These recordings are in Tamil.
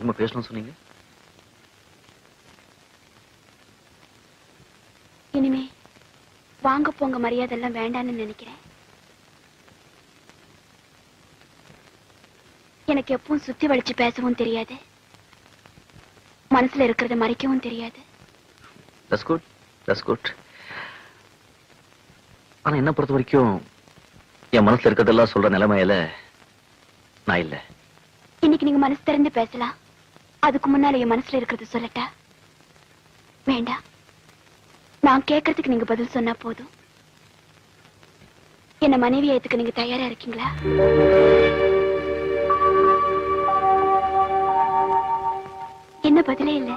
என்ன பேசணும்னு சொன்னீங்க. இனிமே வாங்க போங்க மரியாதை எல்லாம் வேண்டாம்னு நினைக்கிறேன். எனக்கு எப்பவும் சுத்தி வளைச்சு பேசவும் தெரியாது. மனசுல இருக்கிறத மறைக்கவும் தெரியாது. தட்ஸ் குட் தட்ஸ் குட் ஆனா என்ன பொறுத்த வரைக்கும் என் மனசுல இருக்கிறதெல்லாம் சொல்ற நிலைமையில நான் இல்ல. இன்னைக்கு நீங்க மனசு திறந்து பேசலாம். அதுக்கு முன்னால என் மனசுல இருக்கிறது சொல்லட்டா? வேண்டாம் நான் கேட்கறதுக்கு நீங்க பதில் சொன்னா போதும். என்ன மனைவியத்துக்கு நீங்க தயாரா இருக்கீங்களா? என்ன பதிலே இல்ல.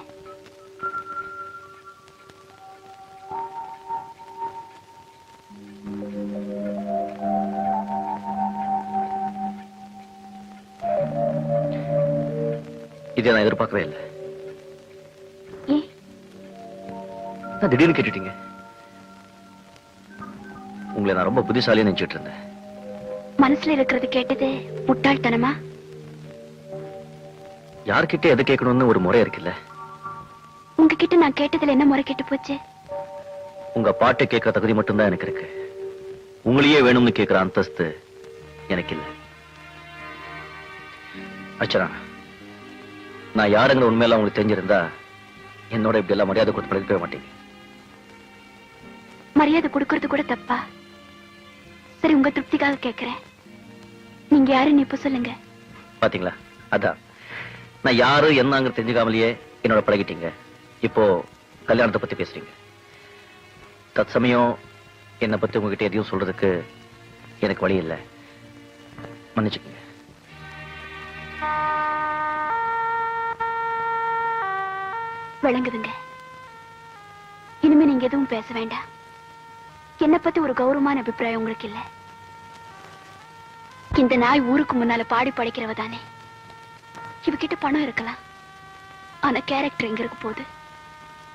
இதை நான் எதிர்பார்க்கவே இல்லை. நான் திடீர்னு கேட்டுட்டீங்க. உங்களை நான் ரொம்ப புத்திசாலியா நினைச்சிட்டு இருந்தேன். மனசுல இருக்கிறது கேட்டது முட்டாள்தனமா? யார்கிட்ட எதை கேட்கணும்னு ஒரு முறை இருக்குல்ல? உங்ககிட்ட நான் கேட்டதுல என்ன முறை கெட்டு போச்சு? உங்க பாட்டை கேட்கிற தகுதி மட்டும்தான் எனக்கு இருக்கு. உங்களையே வேணும்னு கேட்கிற அந்தஸ்து எனக்கு இல்ல. அச்சரா நான் யாருங்கிற உண்மையெல்லாம் உங்களுக்கு தெரிஞ்சிருந்தா என்னோட இப்படி எல்லாம் மரியாதை கொடுத்து பழகிக்கவே மாட்டீங்க மரியாதை கொடுக்கறது கூட தப்பா? சரி உங்க திருப்திக்காக கேக்குறேன். நீங்க யாருன்னு இப்ப சொல்லுங்க. பாத்தீங்களா? அதான். நான் யாரு என்னங்கிற தெரிஞ்சுக்காமலேயே என்னோட பழகிட்டீங்க. இப்போ கல்யாணத்தை பத்தி பேசுறீங்க. தற்சமயம் என்னை பத்தி உங்ககிட்ட எதையும் சொல்றதுக்கு எனக்கு வழி இல்லை. மன்னிச்சுக்கோங்க. விளங்குதுங்க இனிமே நீங்க எதுவும் பேச வேண்டாம். என்ன பத்தி ஒரு கௌரவமான அபிப்பிராயம் உங்களுக்கு இல்ல. இந்த நாய் ஊருக்கு முன்னால பாடி படைக்கிறவ தானே. இவகிட்ட பணம் இருக்கலாம். ஆனா கேரக்டர் எங்க இருக்க போகுது?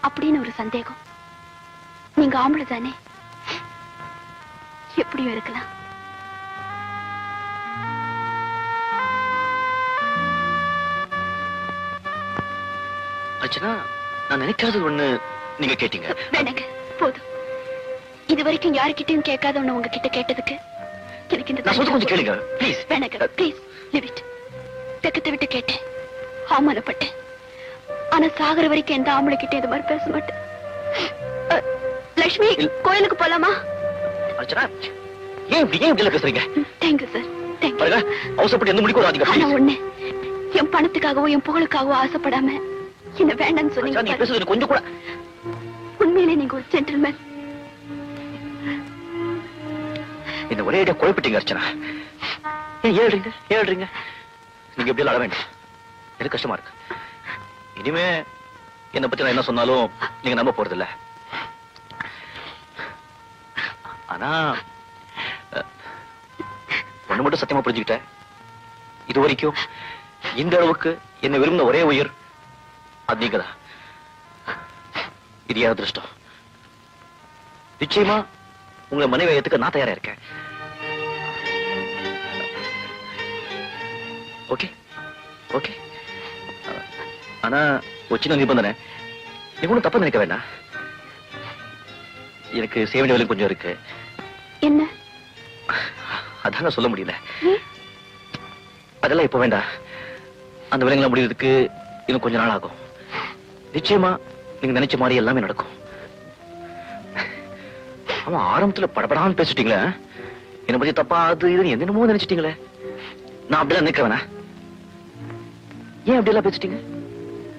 அப்படின்னு ஒரு சந்தேகம். நீங்க ஆம்பளை தானே. எப்படியும் இருக்கலாம். அர்ச்சனா நான் ஒண்ணு நீங்க கேட்டீங்க. வேணாங்க போதும். இது வரைக்கும் யாருக்கிட்டையும் கேட்காத ஒண்ணு உங்ககிட்ட கேட்டதுக்கு எனக்கு இந்த நான் சொல்றது கொஞ்சம் கேளுங்க. ப்ளீஸ் வேணாங்க ப்ளீஸ் லிவ் இட் வெக்கத்தை விட்டு கேட்டேன். அவமானப்பட்டேன். ஆனா சாகர வரைக்கும் எந்த ஆம்பளை கிட்ட இது மாதிரி பேச மாட்டேன். இல்ல. கோயிலுக்கு போலாமா? அர்ச்சனா ஏன் இப்படி ஏன் இப்படி பேசுறீங்க? தேங்க்யூ சார் தேங்க்யூ அவசரப்பட்டு எந்த முடிக்கும் வராதீங்க. ஒண்ணு என் பணத்துக்காகவோ என் புகழுக்காகவோ ஆசைப்படாம என்ன வேண்டாம்னு சொன்னீங்க எனக்கு கொஞ்சம் கூட. உண்மையிலே நீங்க ஒரு ஜென்டில்மேன் இந்த ஒரே ஐடியா குழப்பிட்டீங்க அர்ச்சனா. ஏன் ஏழுறீங்க ஏழுறீங்க. நீங்க எப்படி அழ வேண்டாம். எனக்கு கஷ்டமா இருக்கு. இனிமே என்னை பத்தி நான் என்ன சொன்னாலும் நீங்க நம்ப போறது இல்ல ஆனா ஒண்ணு மட்டும் சத்தியமா புரிஞ்சுக்கிட்டேன். இது வரைக்கும் இந்த அளவுக்கு என்ன விரும்பின ஒரே உயிர் அது நீங்கதான் இது அதிர்ஷ்டம்? நிச்சயமா உங்களை மனைவி ஏத்துக்க நான் தயாரா இருக்கேன். Okay okay. ஆனா ஒரு சின்ன நிபந்தனை. நீங்க ஒன்றும் தப்பா நினைக்க வேண்டாம். எனக்கு செய்ய வேண்டிய வேலை கொஞ்சம் இருக்கு. என்ன? அதாங்க சொல்ல முடியல? அதெல்லாம் இப்ப வேண்டாம். அந்த வேலைங்களாம் முடியறதுக்கு இன்னும் கொஞ்ச நாள் ஆகும். நிச்சயமா நீங்க நினைச்ச மாதிரி எல்லாமே நடக்கும். அவன் ஆரம்பத்துல படபடான்னு பேசிட்டீங்களே. என்னை பத்தி தப்பா அது இது என்னென்னமோ நினைச்சிட்டீங்களே. நான் அப்படிலாம் நினைக்கிறவனா? ஏன் அப்படியெல்லாம் பேசிட்டீங்க?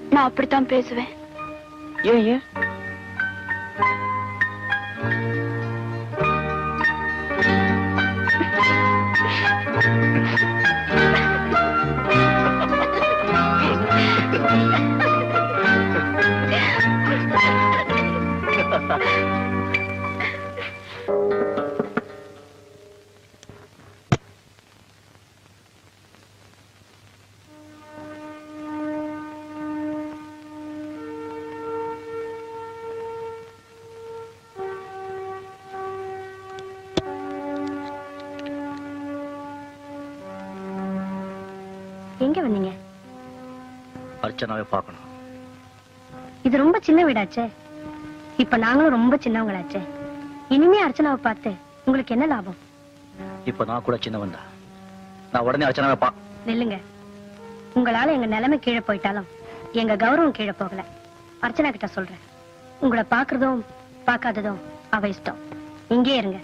நான் அப்படித்தான் பேசுவேன். ஏன் ஏன்? எங்க வந்தீங்க? அர்ச்சனாவை பார்க்கணும். இது ரொம்ப சின்ன வீடாச்சே. இப்ப நாங்களும் ரொம்ப சின்னவங்களாச்சே. இனிமே அர்ச்சனாவை பார்த்து உங்களுக்கு என்ன லாபம்? இப்ப நான் கூட சின்னவன் தான். நான் உடனே அர்ச்சனாவை பா நில்லுங்க. உங்களால எங்க நிலைமை கீழே போயிட்டாலும் எங்க கௌரவம் கீழே போகல. அர்ச்சனா கிட்ட சொல்றேன். உங்களை பாக்குறதும் பார்க்காததும் அவ இஷ்டம். இங்கே இருங்க.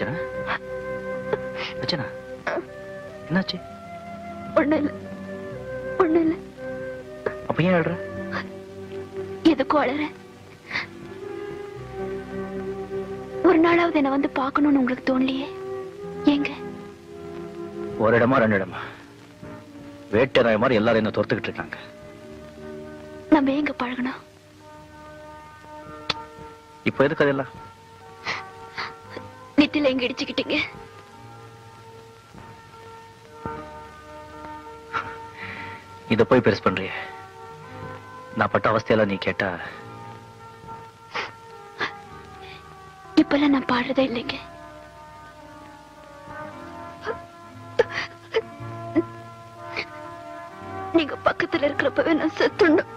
அர்ச்சனா அர்ச்சனா என்னாச்சு? ஒண்ணு இல்ல ஒண்ணு இல்ல அப்ப ஏன் எழுற எதுக்கு அழற? ஒரு நாளாவது என்ன வந்து பார்க்கணும்னு உங்களுக்கு தோணலையே? ஏங்க? ஒரு இடமா ரெண்டு இடமா? வேட்டை நாய் மாதிரி எல்லாரும் என்ன துரத்துக்கிட்டு இருக்காங்க. நம்ம எங்க பழகணும்? இப்ப எதுக்கு அதெல்லாம்? நெத்தில எங்க இடிச்சுக்கிட்டீங்க? இத போய் பெருசு பண்றிய. நான் பட்ட அவஸ்தையெல்லாம் நீ கேட்டா இப்பெல்லாம் நான் பாடுறதே இல்லைங்க. நீங்க பக்கத்துல இருக்கிறப்பவே நான் செத்துணும்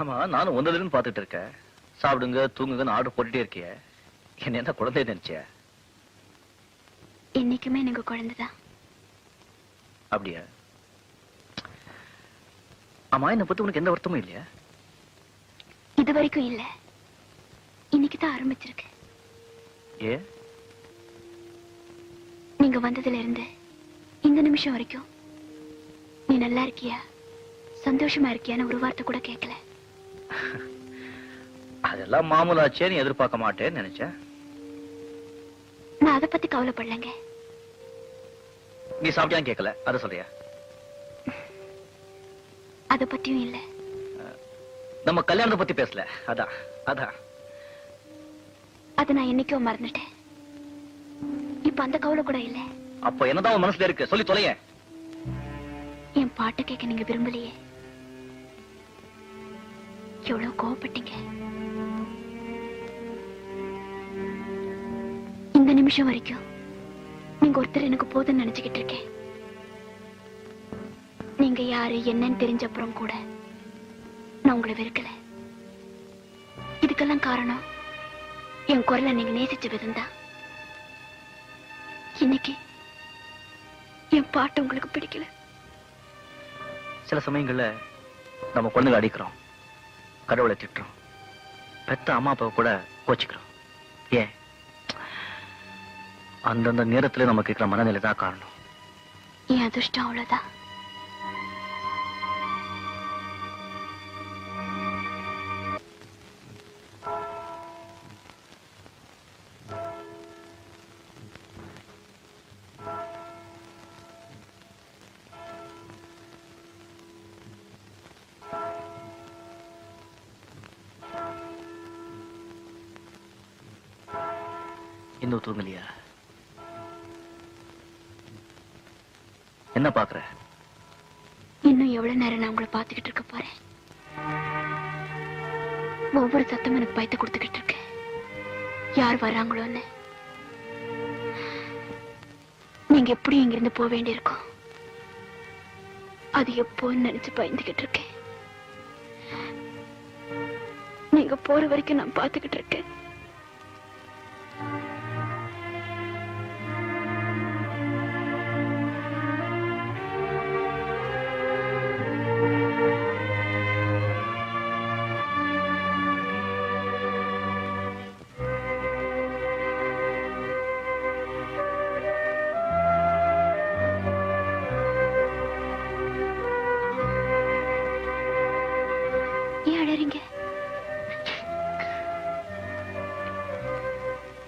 ஆமா நானும் ஒன்றதுன்னு பாத்துட்டு இருக்கேன். சாப்பிடுங்க தூங்குங்கன்னு ஆர்டர் போட்டுட்டே இருக்கிய. என்ன என்ன குழந்தை நினைச்சியா? இன்னைக்குமே நீங்க குழந்தைதான். அப்படியா? ஆமா என்னை பத்தி உனக்கு எந்த வருத்தமும் இல்லையா? இது வரைக்கும் இல்ல. இன்னைக்கு தான் ஆரம்பிச்சிருக்கு. ஏ? நீங்க வந்ததுல இருந்து இந்த நிமிஷம் வரைக்கும் நீ நல்லா இருக்கியா? சந்தோஷமா இருக்கியான்னு ஒரு வார்த்தை கூட கேட்கல. மாமூலாச்சே நீ எதிர்பார்க்க மாட்டேன்னு நினைச்சேன். நான் அதை பத்தி கவலைப்படலைங்க. நீ சாப்பிட்டியான்னு கேட்கல அதை சொல்றியா? அதை பத்தியும் இல்ல. நம்ம கல்யாணத்தை பத்தி பேசல அதான் அதான். அதை நான் என்னைக்கோ மறந்துட்டேன். இப்ப அந்த கவலை கூட இல்ல. அப்ப என்னதான் உன் மனசுல இருக்கு? சொல்லி தொலைய என் பாட்டு கேட்க நீங்க விரும்பலையே. எவ்வளவு கோவப்பட்டீங்க. நிமிஷம் வரைக்கும் நீங்க ஒருத்தர் எனக்கு போதும்னு நினைச்சுக்கிட்டு இருக்கேன். நீங்க யாரு என்னன்னு தெரிஞ்ச அப்புறம் கூட நான் உங்களை வெறுக்கல. இதுக்கெல்லாம் காரணம் என் குரலை நீங்க நேசிச்ச விதம்தான். இன்னைக்கு என் பாட்டு உங்களுக்கு பிடிக்கல. சில சமயங்கள்ல நம்ம குழந்தைகளை அடிக்கிறோம். கடவுளை திட்டுறோம். பெத்த அம்மா அப்பாவை கூட கோச்சிக்கிறோம். ஏன்? அந்தந்த நேரத்துல நமக்கு இருக்கிற மனநிலை தான் காரணம். என் அதிர்ஷ்டம் அவ்வளவுதான். இன்னும் தூங்கலையா? என்ன பாக்குற? இன்னும் எவ்வளவு நேரம் நான் உங்களை பார்த்துக்கிட்டு இருக்க போறேன்? ஒவ்வொரு சத்தமும் எனக்கு பயத்தை கொடுத்துக்கிட்டு இருக்கு. யார் வர்றாங்களோன்னு? நீங்க எப்படி இங்கிருந்து போக வேண்டியிருக்கும். அது எப்போன்னு நினைச்சு பயந்துகிட்டு இருக்கேன். நீங்க போற வரைக்கும் நான் பார்த்துக்கிட்டு இருக்கேன்.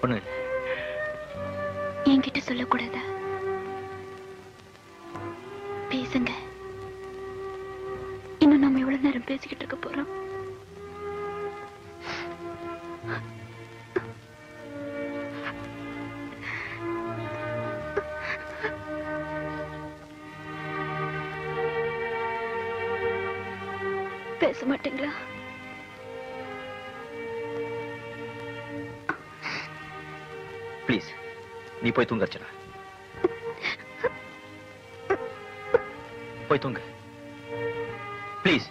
ஒண்ணு என்கிட்ட சொல்லக்கூடாதா? பேசுங்க. இன்னும் நம்ம எவ்வளவு நேரம் பேசிக்கிட்டு இருக்க போறோம்? பேச மாட்டீங்களா? ப்ளீஸ் நீ போய் தூங்க அர்ச்சனா. போய் தூங்க. ப்ளீஸ்